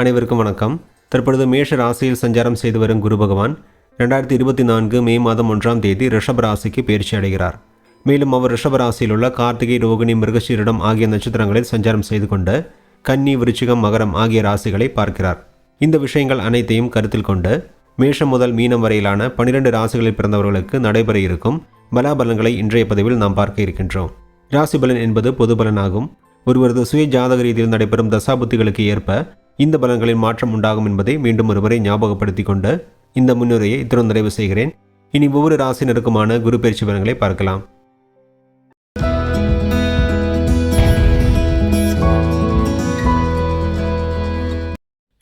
அனைவருக்கும் வணக்கம். தற்பொழுது மேஷ ராசியில் சஞ்சாரம் செய்து வரும் குரு பகவான் ரெண்டாயிரத்தி இருபத்தி நான்கு மே மாதம் ஒன்றாம் தேதி ரிஷப ராசிக்கு பயிற்சி அடைகிறார். மேலும் அவர் ரிஷப ராசியில் உள்ள கார்த்திகை ரோகிணி மிருகசீரிடம் ஆகிய நட்சத்திரங்களில் சஞ்சாரம் செய்து கொண்டு கன்னி விருச்சிகம் மகரம் ஆகிய ராசிகளை பார்க்கிறார். இந்த விஷயங்கள் அனைத்தையும் கருத்தில் கொண்டு மேஷம் முதல் மீனம் வரையிலான பனிரெண்டு ராசிகளில் பிறந்தவர்களுக்கு நடைபெற இருக்கும் பலாபலன்களை இன்றைய பதிவில் நாம் பார்க்க இருக்கின்றோம். ராசி பலன் என்பது பொது பலனாகும். ஒருவரது சுய ஜாதக ரீதியில் நடைபெறும் தசாபுத்திகளுக்கு ஏற்ப இந்த பலன்களில் மாற்றம் உண்டாகும் என்பதை மீண்டும் ஒருவரை ஞாபகப்படுத்தி கொண்டு இந்த முன்னுரையை இத்துடன் நிறைவு செய்கிறேன். இனி ஒவ்வொரு ராசினருக்குமான குரு பயிற்சி பலன்களை பார்க்கலாம்.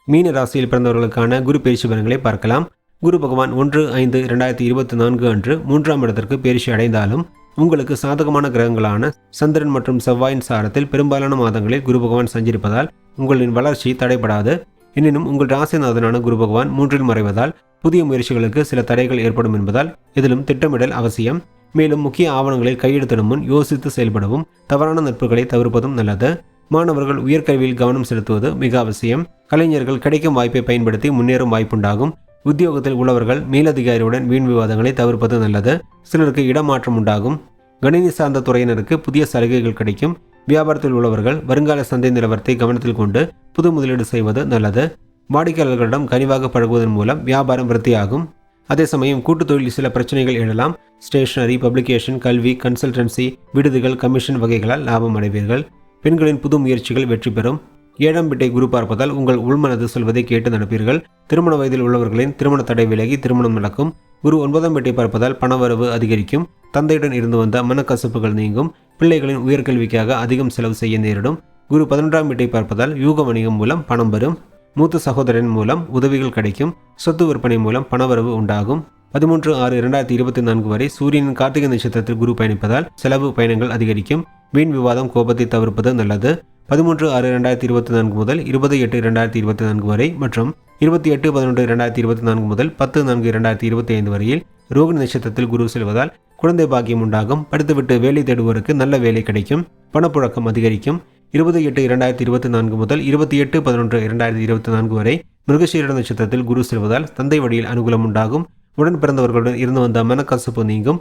மீன ராசியில் பிறந்தவர்களுக்கான குரு பயிற்சி பலன்களை பார்க்கலாம். குரு பகவான் ஒன்று ஐந்து இரண்டாயிரத்தி இருபத்தி நான்கு அன்று மூன்றாம் இடத்திற்கு பயிற்சி அடைந்தாலும் உங்களுக்கு சாதகமான கிரகங்களான சந்திரன் மற்றும் செவ்வாயின் சாரத்தில் பெரும்பாலான மாதங்களில் குரு பகவான் சஞ்சரிப்பதால் உங்களின் வளர்ச்சி தடைபடாது. எனினும் உங்கள் ராசிநாதனான குரு பகவான் மூன்றில் மறைவதால் புதிய முயற்சிகளுக்கு சில தடைகள் ஏற்படும் என்பதால் இதிலும் திட்டமிடல் அவசியம். மேலும் முக்கிய ஆவணங்களில் கையெழுத்திடும் முன் யோசித்து செயல்படவும் தவறான நட்புகளை தவிர்ப்பதும் நல்லது. மாணவர்கள் உயர்கல்வியில் கவனம் செலுத்துவது மிக அவசியம். கலைஞர்கள் கிடைக்கும் வாய்ப்பை பயன்படுத்தி முன்னேறும் வாய்ப்புண்டாகும். உத்தியோகத்தில் உள்ளவர்கள் மேலதிகாரியுடன் வீண் விவாதங்களை தவிர்ப்பது நல்லது. சிலருக்கு இடமாற்றம் உண்டாகும். கணினி சார்ந்த துறையினருக்கு புதிய சலுகைகள் கிடைக்கும். வியாபாரத்தில் உள்ளவர்கள் வருங்கால சந்தை நிலவரத்தை கவனத்தில் கொண்டு புது முதலீடு செய்வது நல்லது. வாடிக்கையாளர்களிடம் கனிவாக பழகுவதன் மூலம் வியாபாரம் விருத்தியாகும். அதே சமயம் கூட்டு தொழிலில் சில பிரச்சனைகள் எழலாம். ஸ்டேஷனரி பப்ளிகேஷன் கல்வி கன்சல்டன்சி விடுதிகள் கமிஷன் வகைகளால் லாபம் அடைவீர்கள். பெண்களின் புது முயற்சிகள் வெற்றி பெறும். ஏழாம் வீட்டை குரு பார்ப்பதால் உங்கள் உள்மனது சொல்வதை கேட்டு நடப்பீர்கள். திருமண வயதில் உள்ளவர்களின் திருமண தடை விலகி திருமணம் நடக்கும். குரு ஒன்பதாம் வீட்டை பார்ப்பதால் பணவரவு அதிகரிக்கும். தந்தையுடன் இருந்து வந்த மனக்கசப்புகள் நீங்கும். பிள்ளைகளின் உயர்கல்விக்காக அதிகம் செலவு செய்ய நேரிடும். குரு பதினொன்றாம் வீட்டை பார்ப்பதால் யூக வணிகம் மூலம் பணம் வரும். மூத்த சகோதரன் மூலம் உதவிகள் கிடைக்கும். சொத்து விற்பனை மூலம் பணவரவு உண்டாகும். பதிமூன்று ஆறு இரண்டாயிரத்தி இருபத்தி நான்கு வரை சூரியனின் கார்த்திகை நட்சத்திரத்தில் குரு பயணிப்பதால் செலவு பயணங்கள் அதிகரிக்கும். வீண் விவாதம் கோபத்தை தவிர்ப்பது நல்லது. பதிமூன்று ஆறு இரண்டாயிரத்தி இருபத்தி நான்கு முதல் இருபது எட்டு இரண்டாயிரத்தி இருபத்தி நான்கு வரை மற்றும் இருபத்தி எட்டு பதினொன்று இரண்டாயிரத்தி இருபத்தி நான்கு முதல் பத்து நான்கு இரண்டாயிரத்தி இருபத்தி ஐந்து வரையில் ரோகிணி நட்சத்திரத்தில் குரு செல்வதால் குழந்தை பாக்கியம் உண்டாகும். படித்துவிட்டு வேலை தேடுவோருக்கு நல்ல வேலை கிடைக்கும். பணப்புழக்கம் அதிகரிக்கும். இருபது எட்டு இரண்டாயிரத்தி இருபத்தி நான்கு முதல் இருபத்தி எட்டு பதினொன்று இரண்டாயிரத்தி இருபத்தி நான்கு வரை மிருகசீரட நட்சத்திரத்தில் குரு செல்வதால் தந்தை வழியில் அனுகூலம் உண்டாகும். உடன் பிறந்தவர்களுடன் இருந்து வந்த மனக்கசப்பு நீங்கும்.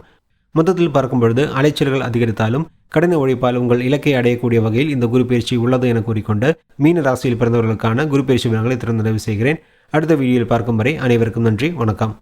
மொத்தத்தில் பார்க்கும் பொழுது அலைச்சல்கள் அதிகரித்தாலும் கடின உழைப்பால் உங்கள் இலக்கை அடையக்கூடிய வகையில் இந்த குரு பயிற்சி உள்ளது என கூறிக்கொண்டு மீன ராசியில் பிறந்தவர்களுக்கான குரு பயிற்சி விவரங்களை திறந்து நிறைவு செய்கிறேன். அடுத்த வீடியோவில் பார்க்கும் வரை அனைவருக்கும் நன்றி. வணக்கம்.